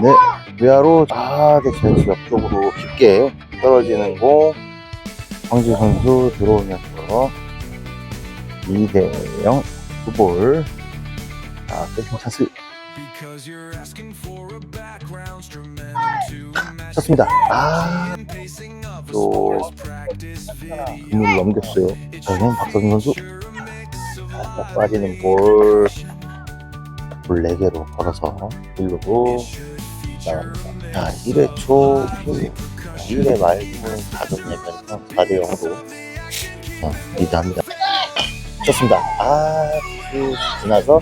네, 아, 네, 제수 옆쪽으로 깊게 떨어지는 공. 황지 선수 들어오면서 2대0 두볼. 자, 세팅 찬스. 쳤습니다. 아, 또, 눈을 넘겼어요. 자, 그럼 박서준 선수. 살짝 빠지는 볼. 볼 4개로 걸어서 1루로 나갑니다. 자, 1회 초, 1회 말고는 4점 내면서 4대 0으로 어, 리드합니다. 좋습니다. 아, 그 지나서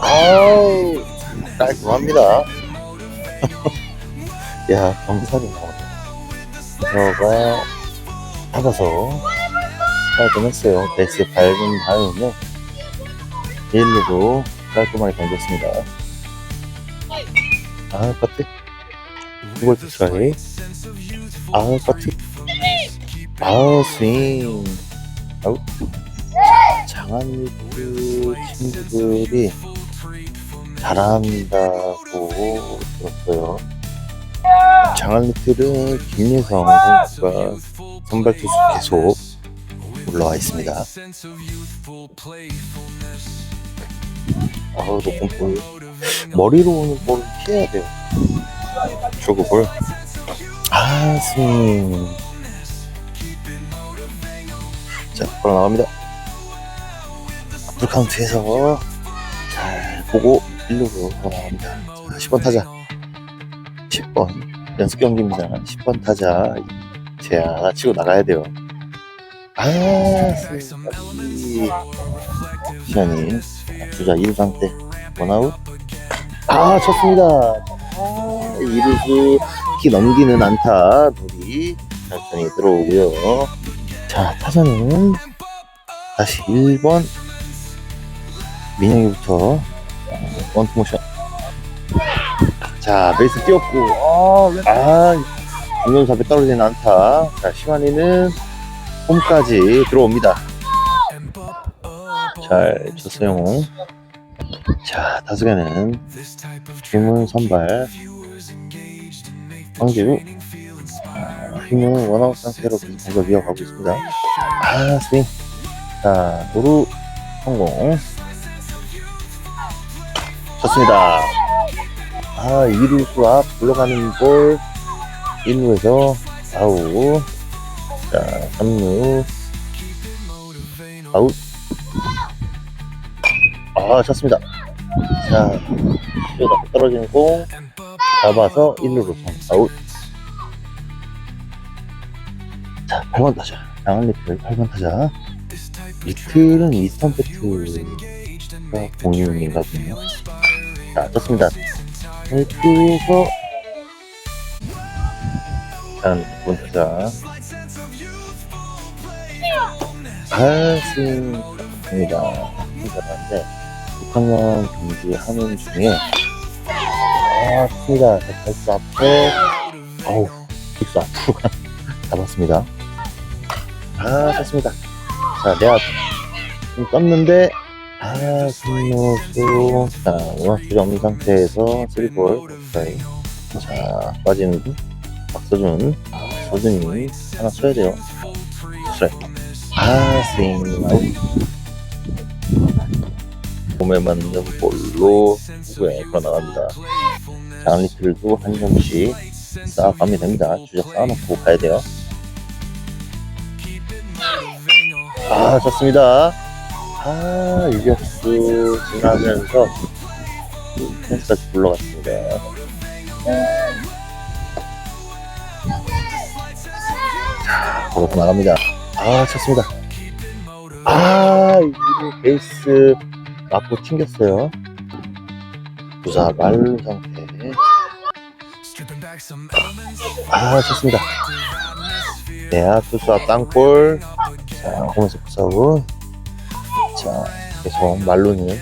아우 깔끔합니다. 야, 경기선이 나오네. 저가 잡아서 깔끔했어요. 베이스 밟은 다음에 1루로 깔끔하게 던졌습니다. 아, 커트. 두골 트라이. 아, 커트. 아, 스윙. 아우. 장한리그 친구들이 잘한다고 들었어요. 장한리트는 김예성 선수가 선발 투수 계속 올라와 있습니다. 아우, 높은 볼. 머리로 오는 볼을 피해야 돼요. 초구 볼. 아, 스윙. 자, 바로 나갑니다. 풀카운트에서 잘 보고 1루로 나갑니다. 자, 10번 타자. 10번. 연습 경기입니다. 10번 타자. 제야 치고 나가야 돼요. 아, 스윙. 시간이 주자 2루 상태. 원아웃. 아, 쳤습니다. 아, 이루수 키 넘기는 안타. 볼이 천천히 들어오고요. 자, 타자는 다시 1번 민영이부터 어, 원투 모션. 자, 베이스 뛰었고, 아, 아 중견수 앞에 떨어지는 안타. 자, 시환이는 홈까지 들어옵니다. 잘 쳤어요. 자, 다수계는 힘은 선발. 황지우. 힘은 원아웃 상태로 계속 공격 이어가고 있습니다. 아, 스윙. 자, 도루 성공. 좋습니다. 아, 2루수 앞 불러가는 볼. 1루에서 아웃. 자, 3루. 아웃. 아, 쳤습니다. 자, 슈가 떨어지는 공 잡아서 1루로 아웃. 자, 8번 타자. 양한 리틀 8번 타자. 리틀은 미스턴 배트가 공유인가 보네요. 자, 좋습니다. 배트에서 자, 9번 타자. 발승입니다. 잘하는데 6학년 경기 하는 중에 아, 습니다 발수 앞에 어우, 빅스 앞으로 가- 잡았습니다. 아, 좋습니다. 자, 내가 좀 떴는데 아, 승노수 자, 원학주 없는 상태에서 3볼 가까이 자, 빠지는 박서준 서준이 하나 써야 돼요. 스트라이크 아, 스윙 몸에 맞는 볼로 후에 걸어나갑니다. 장리틀도 한 점씩 쌓아가면 됩니다. 주적 쌓아놓고 가야 돼요. 아, 좋습니다. 아, 유격수 지나면서 펜스까지 굴러갔습니다. 자, 걸어서 나갑니다. 아, 쳤습니다. 아, 이 베이스 맞고 튕겼어요. 부사 말루 상태. 아, 좋습니다. 네, 투수 앞 땅볼. 자, 홈에서 부사고. 자, 계속 말루는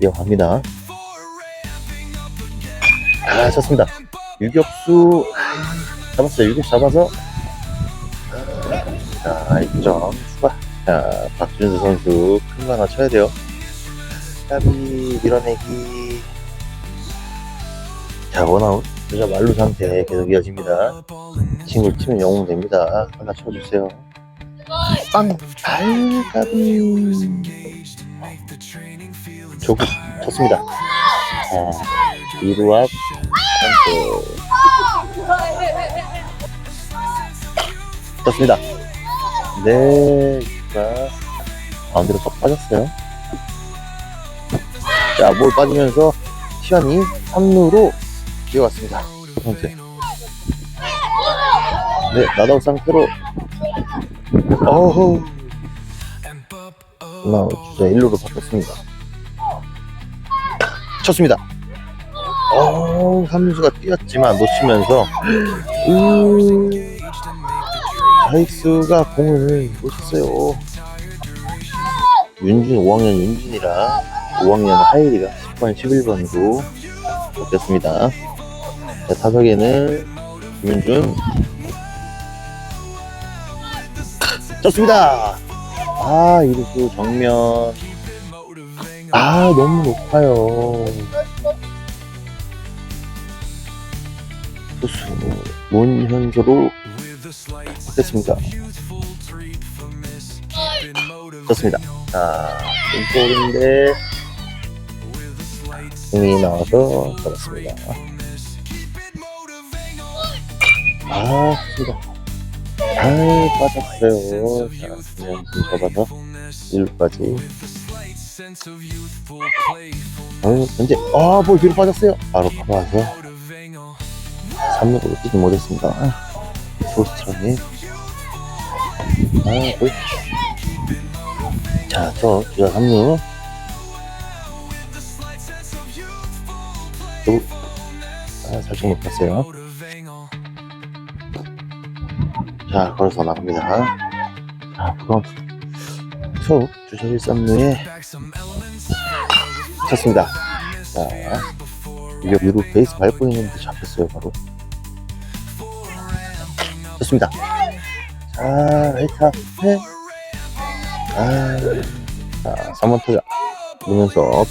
이어갑니다. 아, 좋습니다. 유격수 잡았어요. 유격수 잡아서. 자, 1점 추가. 자, 박준수 선수 큰 거 하나 쳐야 돼요. 까비 밀어내기. 자, 원아웃. 주자 말루 상태 계속 이어집니다. 친구를 치면 영웅 됩니다. 하나 쳐주세요. 빵! 아유, 까비. 조구 쳤습니다. 자, 2루 앞. 선수. 쳤습니다. 네, 자, 가운데로 쏙 빠졌어요. 자, 볼 빠지면서 시간이 3루로 뛰어갔습니다. 첫 번째. 네, 나다우 상태로. 어후. 나 주자 1루로 바꿨습니다. 쳤습니다. 어, 삼루수가 뛰었지만 놓치면서, 우, 자익수가 공을 놓쳤어요. 윤준 5학년 윤준이랑 5학년 하일이가 10번 11번으로 바뀌었습니다. 자, 타석에는 김윤준 쳤습니다. 아 이루수 정면 아 너무 높아요. 투수 문현수로 됐습니다. 좋습니다. 자, 왼쪽인데 공이 나와서 잡았습니다. 아, 좋습니다. 아, 빠졌어요. 좀 잡아서 1루까지. 어, 현재, 아, 볼 뒤로 빠졌어요. 바로 커버와서 3루로 뛰지 못했습니다. 아, 포스트런이. 아, 볼. 자, 저 주자 3루. 또, 아, 살짝 높았어요. 자, 걸어서 나갑니다. 자, 그럼, 초, 주자 1, 3루에 쳤습니다. 자, 이게 위로 베이스 밟고 있는데 잡혔어요, 바로. 좋습니다. 자, 라이트 앞에. 아, 자, 3번 타자. 보면서.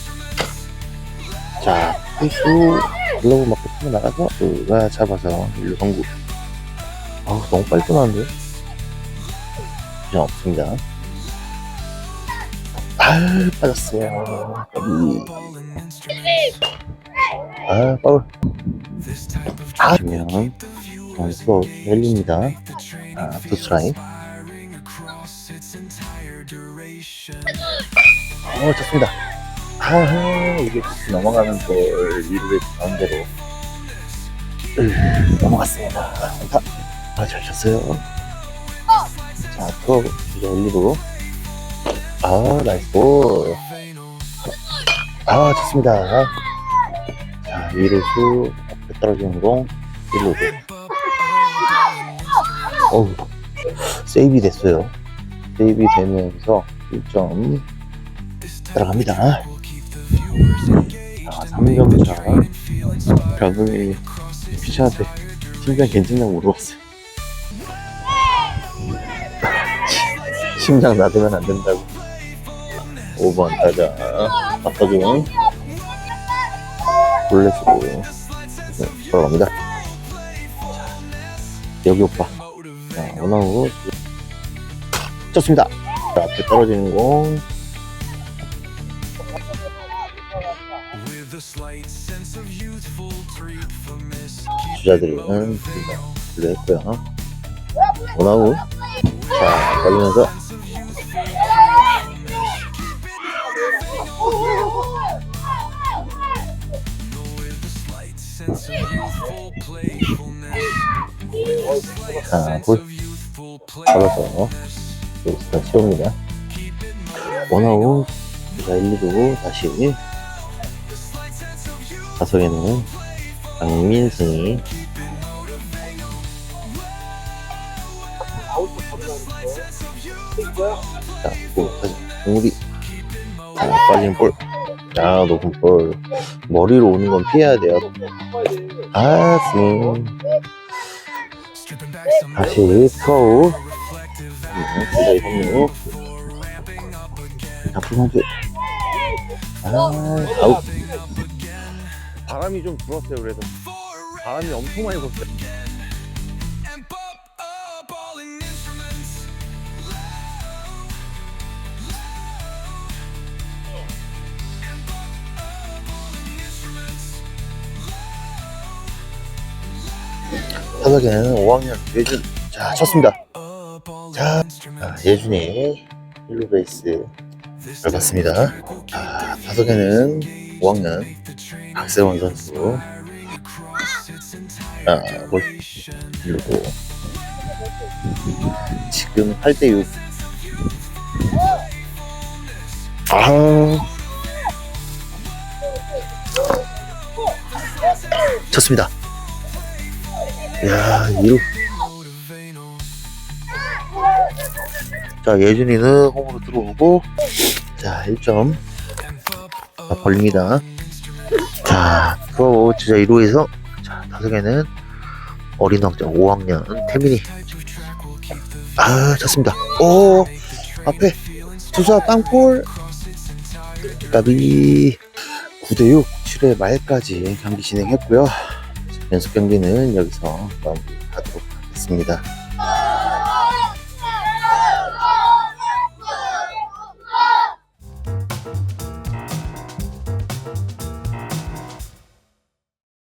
자, 투수, 글러브 맞고 치고 나가서, 누가 잡아서, 1루 성구. 아, 너무 빨리 떠나는데? 그냥 없습니다. 아, 빠졌어요. 아, 파울. 아, 그러면, 선수 열립니다. 아, 투스라인. 어, 좋습니다. 아, 이게 넘어가는 볼, 2루의 가운데로. 으, 넘어갔습니다. 아, 아, 잘 쳤어요. 자, 투어, 주자 1루로. 아, 나이스 볼. 아, 좋습니다. 자, 2루수, 앞에 떨어지는 공, 1루로. 어우, 세이브 됐어요. 세이브 되면서 1점 들어갑니다. 아, 3점 차. 감독이 피차한테 심장 괜찮냐고 물어봤어요. 심장 놔두면 안 된다고. 5번 타자. 바꿔주면 볼넷으로 들어갑니다. 여기 오빠. 자, 원아웃. 좋습니다. 자, 앞에 떨어지는 공. 주자들은 블루 했고요. 원아웃. 자, 걸리면서. 자, 볼. 잡아서 여기서 치웁니다. 원아웃 자 1, 2루 다시 다석에는 강민승이 자, 또 다시 공물이 자, 빠지는 볼. 자, 높은 볼. 머리로 오는 건 피해야 돼요. 아, 스윙. 다시 프로우. 주자의 선수. 작품 선수. 아, 아우. 바람이 좀 불었어요, 그래서. 바람이 엄청 많이 불었어요. 타석에는 5학년 예준. 자, 쳤습니다. 자, 아, 예준이 1루 베이스 밟았습니다. 자, 타석에는 5학년 박세원 선수. 자, 볼 1루고. 지금 8대6. 아. 쳤습니다. 야, 2루. 자, 예준이는 홈으로 들어오고, 자, 1점. 자, 벌립니다. 자, 프로 주자 1루에서, 자, 타석에는 어린 왕자 5학년 태민이. 아, 쳤습니다. 오, 앞에 투수와 땅볼. 까비 9대6 7회 말까지 경기 진행했고요. 연습 경기는 여기서 마무리하도록 하겠습니다.